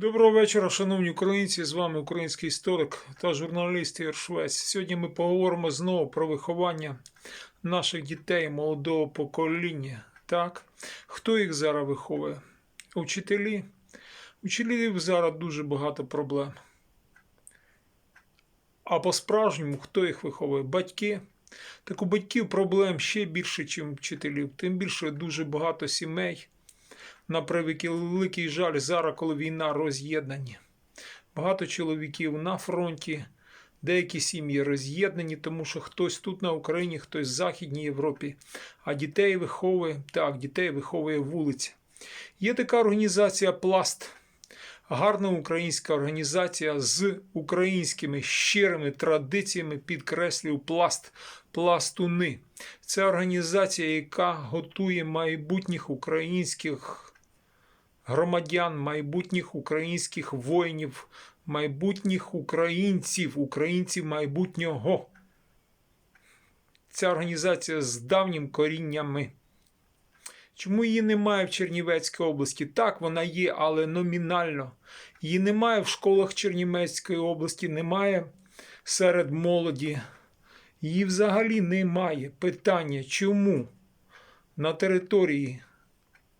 Доброго вечора, шановні українці. З вами український історик та журналіст Ігор Швець. Сьогодні ми поговоримо знову про виховання наших дітей молодого покоління. Так, хто їх зараз виховує? Учителі. Учителів зараз дуже багато проблем. А по-справжньому хто їх виховує? Батьки. Так у батьків проблем ще більше, ніж вчителів. Тим більше дуже багато сімей на превеликий великий жаль, зараз, коли війна роз'єднані. Багато чоловіків на фронті, деякі сім'ї роз'єднані, тому що хтось тут на Україні, хтось в Західній Європі, а дітей виховує, так, дітей виховує вулиця. Є така організація Пласт. Гарна українська організація з українськими щирими традиціями підкреслюю пласт, пластуни. Це організація, яка готує майбутніх українських громадян, майбутніх українських воїнів, майбутніх українців, українців майбутнього. Ця організація з давнім коріннями. Чому її немає в Чернівецькій області? Так, вона є, але номінально. Її немає в школах Чернівецької області, немає серед молоді. Її взагалі немає. Питання, чому на території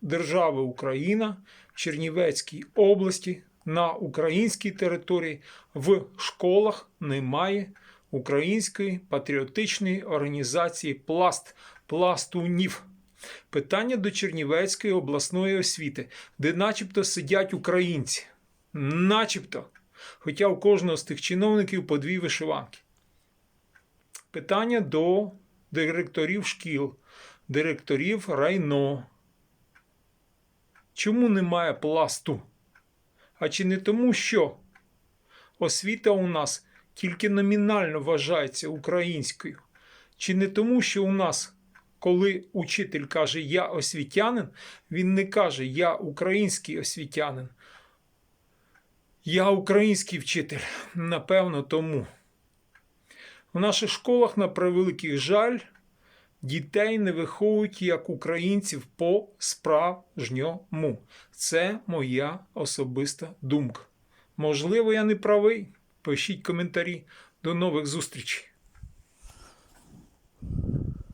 держави Україна в Чернівецькій області на українській території в школах немає української патріотичної організації Пласт пластунів. Питання до Чернівецької обласної освіти, де начебто сидять українці. Начебто. Хоча у кожного з тих чиновників по дві вишиванки. Питання до директорів шкіл, директорів райно. Чому немає пласту? А чи не тому, що освіта у нас тільки номінально вважається українською? Чи не тому, що у нас, коли учитель каже Я освітянин, він не каже Я український освітянин? Я український вчитель. Напевно, тому. В наших школах, на превеликий жаль, дітей не виховують як українців по справжньому. Це моя особиста думка. Можливо, я не правий. Пишіть коментарі. До нових зустрічей.